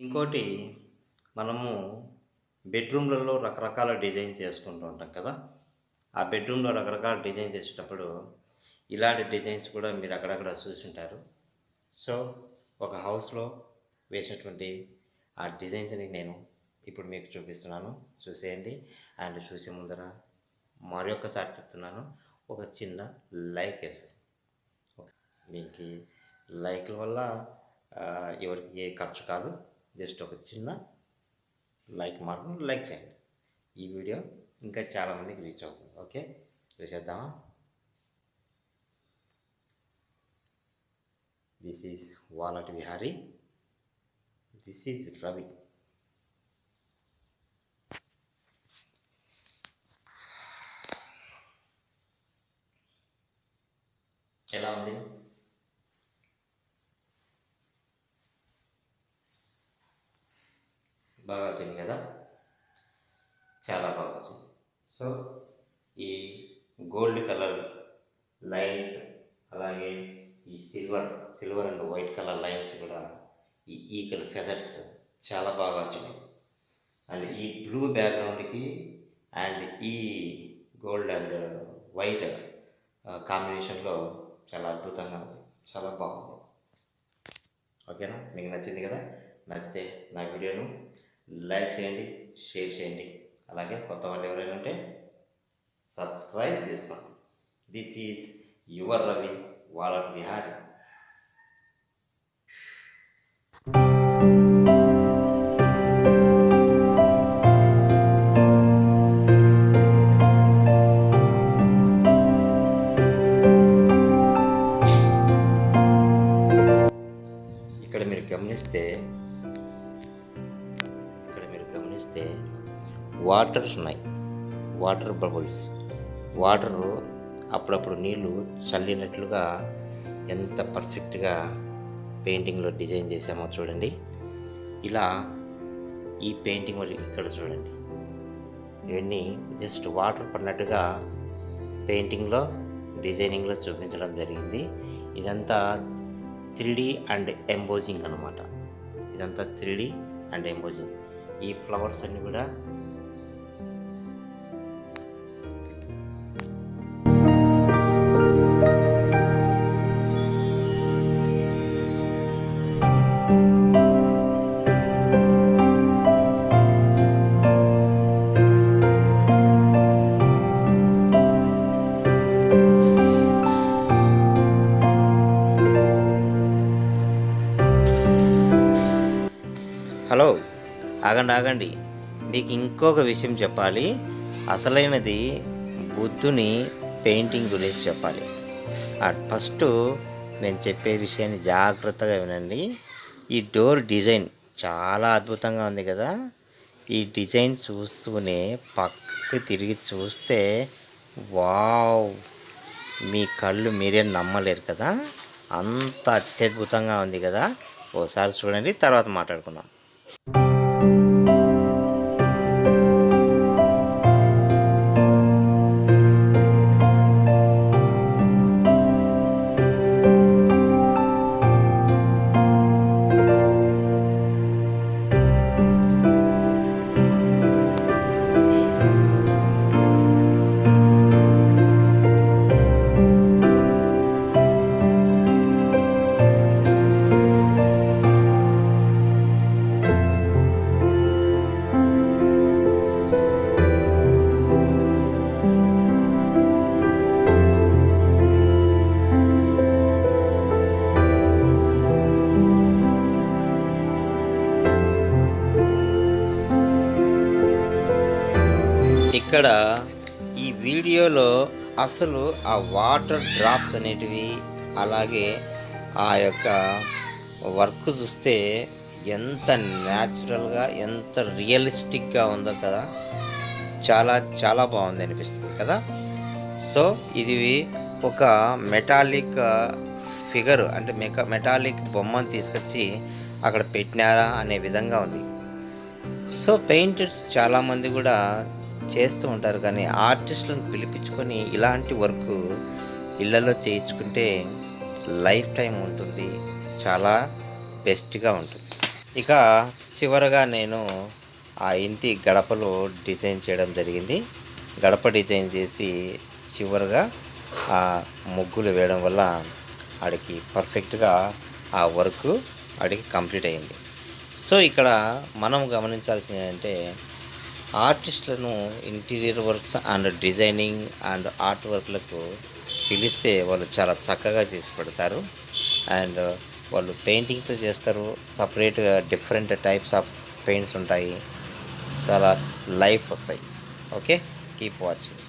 ఇంకోటి మనము బెడ్రూమ్లలో రకరకాల డిజైన్స్ చేసుకుంటూ ఉంటాం కదా. ఆ బెడ్రూమ్లో రకరకాల డిజైన్స్ వేసేటప్పుడు ఇలాంటి డిజైన్స్ కూడా మీరు అక్కడక్కడ చూసుంటారు. సో ఒక హౌస్లో వేసినటువంటి ఆ డిజైన్స్ని నేను ఇప్పుడు మీకు చూపిస్తున్నాను. చూసేయండి. అండ్ చూసే ముందర మరొకసారి చెప్తున్నాను. ఒక చిన్న లైక్ వేసేది దీనికి లైక్ల వల్ల ఎవరికి ఏ ఖర్చు కాదు. జస్ట్ ఒక చిన్న లైక్ మాత్రం లైక్ చేయండి. ఈ వీడియో ఇంకా చాలామందికి రీచ్ అవుతుంది. ఓకే? చూసేద్దామా this is wallet Vihari this is Ravi ఎలా ఉంది? బాగా వచ్చింది కదా? చాలా బాగా వచ్చింది. సో ఈ గోల్డ్ కలర్ లైన్స్ అలాగే ఈ silver silver and white colour lines కూడా ఈ ఈకల్ ఫెదర్స్ చాలా బాగా వచ్చినాయి అండ్ ఈ బ్లూ బ్యాక్గ్రౌండ్కి అండ్ ఈ గోల్డ్ అండ్ వైట్ కాంబినేషన్లో చాలా అద్భుతంగా ఉంది. చాలా బాగుంది. ఓకేనా? మీకు నచ్చింది కదా? నచ్చితే నా వీడియోను లైక్ చేయండి షేర్ చేయండి. అలాగే కొత్త వాళ్ళు ఎవరైనా ఉంటే సబ్స్క్రైబ్ చేసుకోండి. This is your Ravi wallet Vihari ఇక్కడ మీరు గమనిస్తే గమనిస్తే వాటర్స్ ఉన్నాయి. Water bubbles. వాటర్ అప్పుడప్పుడు నీళ్ళు చల్లినట్లుగా ఎంత పర్ఫెక్ట్గా పెయింటింగ్లో డిజైన్ చేసామో చూడండి. ఇలా ఈ పెయింటింగ్ ఇక్కడ చూడండి. ఇవన్నీ జస్ట్ వాటర్ పడినట్టుగా పెయింటింగ్లో డిజైనింగ్లో చూపించడం జరిగింది. ఇదంతా త్రీ అండ్ ఎంబోజింగ్ అనమాట ఇదంతా త్రీ అండ్ ఎంబోజింగ్. ఈ ఫ్లవర్స్ అన్ని కూడా. హలో. ఆగండి ఆగండి. మీకు ఇంకొక విషయం చెప్పాలి. అసలైనది బుద్ధుని పెయింటింగ్ గురించి చెప్పాలి. ఫస్ట్ నేను చెప్పే విషయాన్ని జాగ్రత్తగా వినండి. ఈ డోర్ డిజైన్ చాలా అద్భుతంగా ఉంది కదా. ఈ డిజైన్ చూస్తూనే పక్కకి తిరిగి చూస్తే వావ్! మీ కళ్ళు మీరే నమ్మలేరు కదా. అంత అత్యద్భుతంగా ఉంది కదా. ఓసారి చూడండి తర్వాత మాట్లాడుకుందాం. ఇక్కడ ఈ వీడియోలో అసలు ఆ వాటర్ డ్రాప్స్ అనేటివి అలాగే ఆ యొక్క వర్క్ చూస్తే ఎంత న్యాచురల్గా ఎంత రియలిస్టిక్గా ఉందో కదా చాలా చాలా బాగుంది అనిపిస్తుంది కదా. సో ఇది ఒక మెటాలిక్ ఫిగర్ అంటే మెక మెటాలిక్ బొమ్మను తీసుకొచ్చి అక్కడ పెట్టినారా అనే విధంగా ఉంది. సో పెయింటర్స్ చాలామంది కూడా చేస్తూ ఉంటారు. కానీ ఆర్టిస్టులను పిలిపించుకొని ఇలాంటి వర్క్ ఇళ్ళలో చేయించుకుంటే లైఫ్ టైం ఉంటుంది. చాలా బెస్ట్గా ఉంటుంది. ఇక చివరగా నేను ఆ ఇంటి గడపలో డిజైన్ చేయడం జరిగింది. గడప డిజైన్ చేసి చివరగా ఆ ముగ్గులు వేయడం వల్ల ఆడికి పర్ఫెక్ట్గా ఆ వర్క్ ఆడికి కంప్లీట్ అయింది. సో ఇక్కడ మనం గమనించాల్సింది ఏంటంటే ఆర్టిస్టులను interior works and designing and art వర్క్లకు పిలిస్తే వాళ్ళు చాలా చక్కగా చేసి పెడతారు. అండ్ వాళ్ళు పెయింటింగ్తో చేస్తారు. సపరేట్గా డిఫరెంట్ టైప్స్ ఆఫ్ పెయింట్స్ ఉంటాయి. చాలా లైఫ్ వస్తాయి. ఓకే? Keep watching.